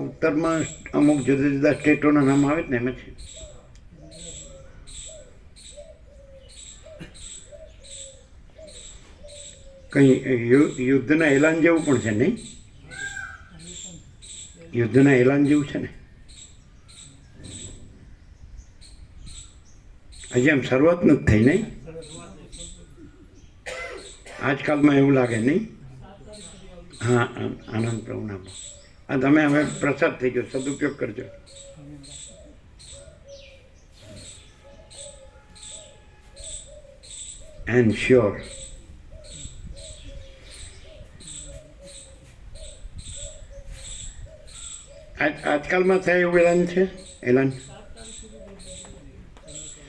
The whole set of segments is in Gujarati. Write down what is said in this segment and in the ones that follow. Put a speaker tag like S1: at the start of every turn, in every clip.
S1: ઉત્તરમાં અમુક જુદા જુદા સ્ટેટોના નામ આવે ને એમાં છે કંઈ યુદ્ધના એલાન જેવું પણ છે નહીં? યુદ્ધના એલાન જેવું છે ને? હજી આમ શરૂઆત નથી થઈ નહીં? આજકાલમાં એવું લાગે નહીં? હા આનંદ આનંદ પ્રભુના આ તમે હવે પ્રસાદ થઈ ગયો, સદુપયોગ કરજો. એન્ડ શ્યોર આજ, આજકાલમાં થાય એવું એલાન છે? એલાન?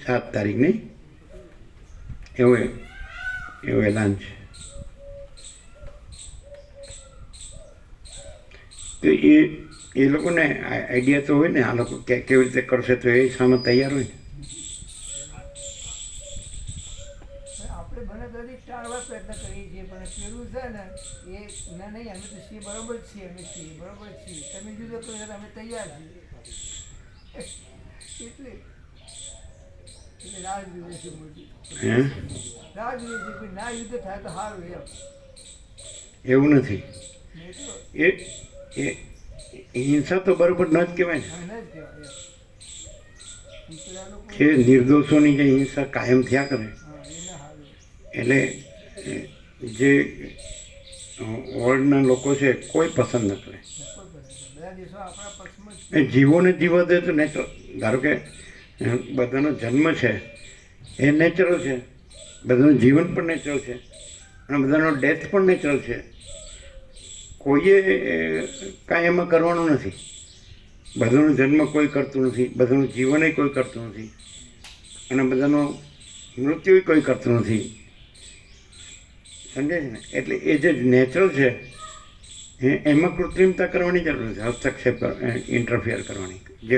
S1: સાત તારીખ નહીં? એવું એવું એલાન છે. તો એ એ લોકોને આઈડિયા તો હોય ને આ લોકો કે કેવી રીતે કરશે તો એ સામે તૈયાર હોય.
S2: આપણે બને બધી ટાળવા પ્રયત્ન કરીએ છીએ પણ પેલું છે ને એ ના નહીં અમે તો છીએ બરાબર છીએ અમે છીએ બરાબર છીએ. તમે જુદો તો અમે તૈયાર છીએ. એટલે એટલે રાહ જોઈએ છે મોટી રાહ જોઈએ છે ના યુદ્ધ થાય તો સારું એમ.
S1: એવું નથી. એ એ હિંસા તો બરોબર ન જ કહેવાય
S2: જ
S1: નિર્દોષોની જે હિંસા કાયમ થયા કરે એટલે જે વર્લ્ડના લોકો છે કોઈ પસંદ ન કરે. એ જીવોને જીવવા દે તો નેચરલ ધારો કે બધાનો જન્મ છે એ નેચરલ છે. બધાનું જીવન પણ નેચરલ છે. અને બધાનો ડેથ પણ નેચરલ છે. કોઈએ કાંઈ એમાં કરવાનું નથી. બધાનો જન્મ કોઈ કરતું નથી, બધાનું જીવનય કોઈ કરતું નથી, અને બધાનો મૃત્યુ કોઈ કરતું નથી. સમજે છે ને? એટલે એ જે નેચરલ છે એમાં કૃત્રિમતા કરવાની જરૂર છે હસ્તક્ષેપ ઇન્ટરફિયર કરવાની. જે,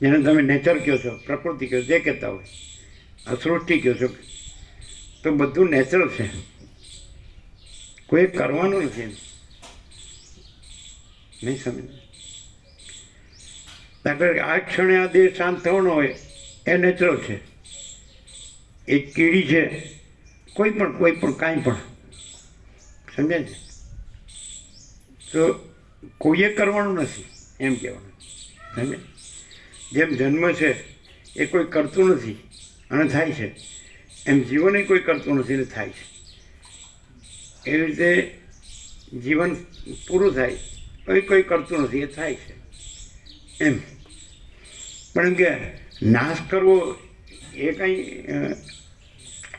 S1: જેને તમે નેચર કહો છો, પ્રકૃતિ કહો, જે કહેતા હોય સૃષ્ટિ કહો છો, તો બધું નેચરલ છે. કોઈ કરવાનું નથી. નહીં સમજ. આ ક્ષણે આ દેહ શાંત થવાનો હોય, એ નેચરલ છે. એ કીડી છે, કોઈ પણ કોઈ પણ, કાંઈ પણ. સમજાય છે? તો કોઈએ કરવાનું નથી, એમ કહેવાનું. સમજે જેમ જન્મ છે, એ કોઈ કરતું નથી અને થાય છે. એમ જીવન કોઈ કરતું નથી ને થાય છે. એવી રીતે જીવન પૂરું થાય. કોઈ કોઈ કરતું નથી, એ થાય છે. એમ. પણ કે નાશ કરવો એ કંઈ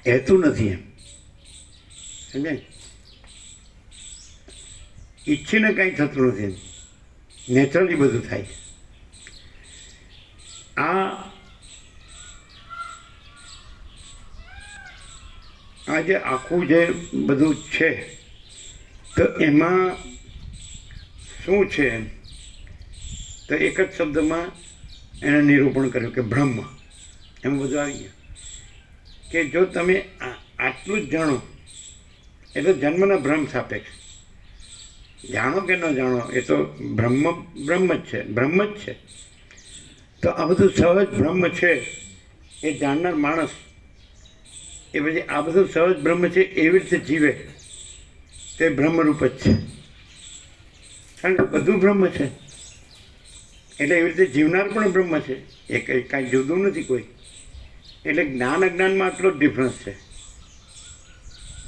S1: હેતુ નથી એમ. સમજે ઈચ્છીને કંઈ થતું નથી નેચરલી બધું થાય આ આ જે આખું જે બધું છે, તો એમાં શું છે? એમ તો એક જ શબ્દમાં એને નિરૂપણ કર્યું કે બ્રહ્મ. એમ બધું આવી ગયું. કે જો તમે આટલું જ જાણો, એટલે જન્મના ભ્રમ સાપેક્ષ. જાણો કે ન જાણો, એ તો બ્રહ્મ બ્રહ્મ જ છે, બ્રહ્મ જ છે. તો આ બધું સહજ બ્રહ્મ છે, એ જાણનાર માણસ, એ પછી આ બધું સહજ બ્રહ્મ છે, એવી રીતે જીવે, તે બ્રહ્મરૂપ જ છે. કારણ કે બધું બ્રહ્મ છે. એટલે એવી રીતે જીવનાર પણ બ્રહ્મ છે. એ કંઈ કાંઈ જુદું નથી કોઈ. એટલે જ્ઞાન અજ્ઞાનમાં આટલો જ ડિફરન્સ છે.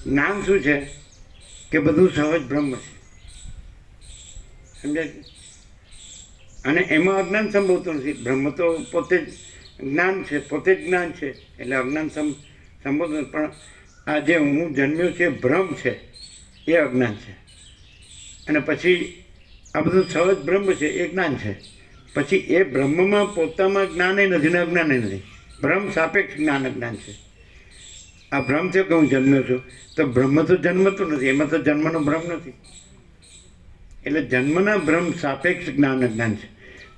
S1: જ્ઞાન શું છે? કે બધું સહજ બ્રહ્મ છે. સમજાય અને એમાં અજ્ઞાન સંભવતું નથી. બ્રહ્મ તો પોતે જ જ્ઞાન છે, પોતે જ જ્ઞાન છે. એટલે અજ્ઞાન સમ સંભવતું પણ આ જે હું જન્મ્યો છે ભ્રમ છે. એ અજ્ઞાન છે. અને પછી આ બધું સહજ બ્રહ્મ છે, એ જ્ઞાન છે. પછી એ બ્રહ્મમાં પોતામાં જ્ઞાને નથી ને અજ્ઞાને નથી. બ્રહ્મ સાપેક્ષ જ્ઞાન અજ્ઞાન છે. આ ભ્રમ થયો કે હું જન્મ્યો છું? તો બ્રહ્મ તો જન્મતું નથી, એમાં તો જન્મનો ભ્રમ નથી. એટલે જન્મના ભ્રમ સાપેક્ષ જ્ઞાન અજ્ઞાન છે.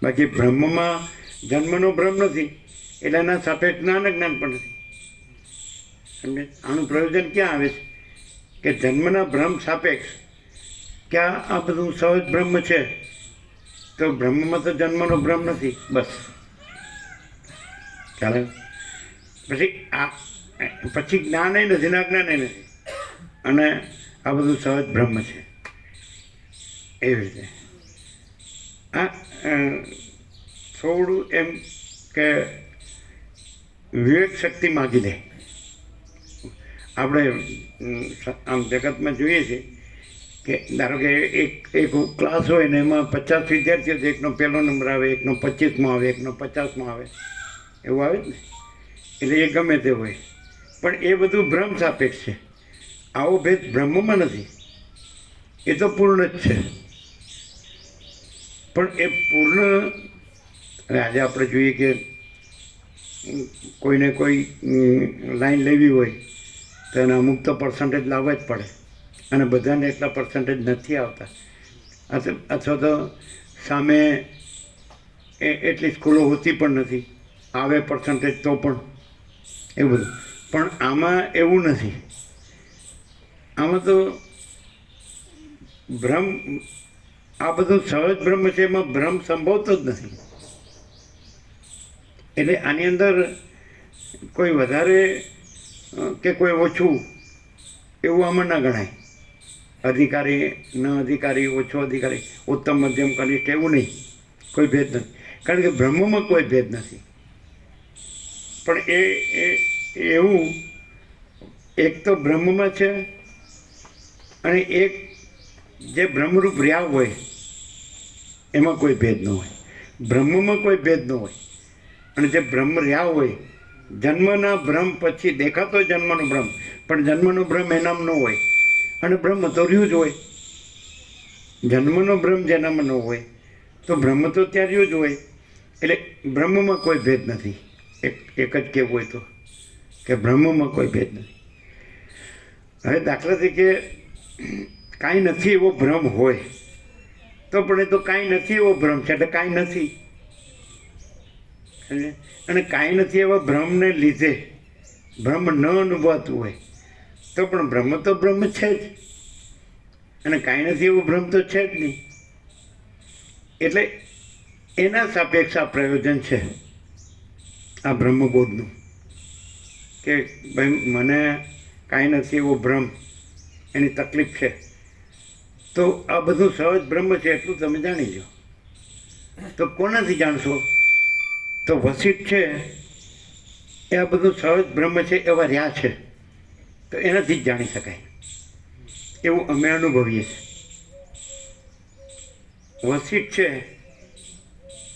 S1: બાકી બ્રહ્મમાં જન્મનો ભ્રમ નથી, એટલે એના સાપેક્ષ જ્ઞાન અજ્ઞાન પણ નથી. સમજે? આનું પ્રયોજન ક્યાં આવે છે? કે જન્મના ભ્રમ સાપેક્ષ કે આ બધું સહજ બ્રહ્મ છે? તો બ્રહ્મમાં તો જન્મનો ભ્રમ નથી. બસ. ચાલે. પછી આ, પછી જ્ઞાન નથી, ના જ્ઞાન નથી. અને આ બધું સહજ બ્રહ્મ છે. એવી રીતે. આ થોડું એમ કે વિવેક શક્તિ માગી દે. આપણે આમ જગતમાં જોઈએ છીએ કે ધારો કે એક એક ક્લાસ હોય ને એમાં પચાસ વિદ્યાર્થીઓ છે, એકનો પહેલો નંબર આવે, એકનો પચીસમાં આવે, એકનો પચાસમાં આવે. એવું આવે જ ને? એટલે એ ગમે તે હોય. પણ એ બધું ભ્રમ સાપેક્ષ છે. આવો ભેદ બ્રહ્મમાં નથી. એ તો પૂર્ણ જ છે. પણ એ પૂર્ણ અને આજે આપણે જોઈએ કે કોઈને કોઈ લાઈન લેવી હોય, તો એને અમુક તો પર્સન્ટેજ લાવવા જ પડે. અને બધાને એટલા પર્સન્ટેજ નથી આવતા. અથવા તો સામે એ, એટલી સ્કૂલો હોતી પણ નથી. આવે પર્સન્ટેજ તો પણ. એવું બધું. પણ આમાં એવું નથી. આમાં તો ભ્રમ, આ બધું સહજ બ્રહ્મ છે, એમાં ભ્રમ સંભવતો જ નથી. એટલે આની અંદર કોઈ વધારે કે કોઈ ઓછું, એવું આમાં ના ગણાય. અધિકારી, ન અધિકારી, ઓછો અધિકારી, ઉત્તમ, મધ્યમ, કનિષ્ઠ એવું નહીં. કોઈ ભેદ નથી. કારણ કે બ્રહ્મમાં કોઈ ભેદ નથી. પણ એ એવું, એક તો બ્રહ્મમાં છે અને એક જે બ્રહ્મરૂપ રહ્યા હોય, એમાં કોઈ ભેદ ન હોય. બ્રહ્મમાં કોઈ ભેદ ન હોય. અને જે બ્રહ્મ રહ્યા હોય, જન્મના ભ્રમ પછી દેખાતો જન્મનો ભ્રમ, પણ જન્મનો ભ્રમ એનામ ન હોય. અને બ્રહ્મ તો રહ્યું જ હોય. જન્મનો ભ્રમ જેનામાં ન હોય. તો બ્રહ્મ તો ત્યાં રહ્યું જ હોય. એટલે બ્રહ્મમાં કોઈ ભેદ નથી. એક એક જ કહેવું હોય તો કે બ્રહ્મમાં કોઈ ભેદ નથી. હવે દાખલા તરીકે કાંઈ નથી એવો ભ્રમ હોય, તો પણ એ તો કાંઈ નથી એવો ભ્રમ છે. એટલે કાંઈ નથી. અને કાંઈ નથી એવા ભ્રમને લીધે ભ્રમ ન અનુભવાતું હોય. તો પણ બ્રહ્મ તો બ્રહ્મ છે જ. અને કાંઈ નથી એવું ભ્રમ તો છે જ નહીં. એટલે એના સાપેક્ષ આ પ્રયોજન છે, આ બ્રહ્મબોધનું. કે ભાઈ મને કાંઈ નથી એવો ભ્રમ, એની તકલીફ છે. તો આ બધું સહજ બ્રહ્મ છે એટલું તમે જાણી લો તો કોનાથી જાણશો? તો વસિત છે, એ આ બધું સહજ બ્રહ્મ છે, એવા રહ્યા છે. તો એનાથી જ જાણી શકાય. એવું અમે અનુભવીએ છીએ. વસિત છે,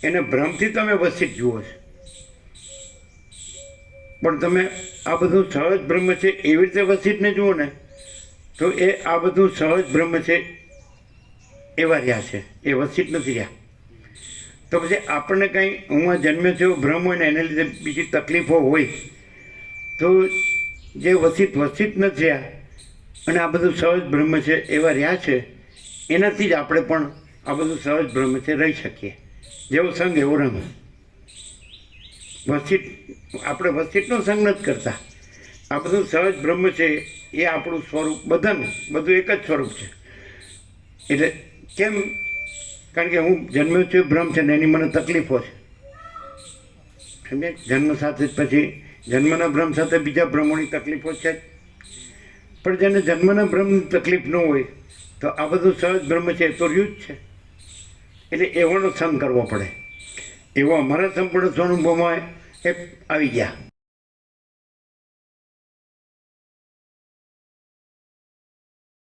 S1: એને ભ્રમથી તમે વસિત જુઓ છો. પણ તમે આ બધું સહજ બ્રહ્મ છે, એવી રીતે વસિતને જુઓ ને, તો એ આ બધું સહજ બ્રહ્મ છે, એવા રહ્યા છે. એ વસિત નથી રહ્યા. તો પછી આપણને કંઈ હું આ છે એવો ભ્રમ હોય ને, એને લીધે બીજી તકલીફો હોય, તો જે વસિત વસિત નથી રહ્યા અને આ બધું સહજ બ્રહ્મ છે, એવા રહ્યા છે, એનાથી જ આપણે પણ આ બધું સહજ બ્રહ્મ છે, રહી શકીએ. જેવો સંગ એવો રંગ વસિત, આપણે વસિતનો સંગ નથી કરતા. આ બધું સહજ બ્રહ્મ છે, એ આપણું સ્વરૂપ બધાનું, બધું એક જ સ્વરૂપ છે. એટલે કેમ? કારણ કે હું જન્મ્યો છું ભ્રમ છે ને એની મને તકલીફો છે. જન્મ સાથે જ પછી જન્મના ભ્રમ સાથે બીજા ભ્રમોની તકલીફો છે? જ પણ જેને જન્મના ભ્રમની તકલીફ ન હોય, તો આ બધું સહજ ભ્રમ છે એ તો રહ્યું જ છે. એટલે એવાનો સંગ કરવો પડે. એવો અમારા સંપૂર્ણ સ્વઅનુભવમાં એક આવી ગયા.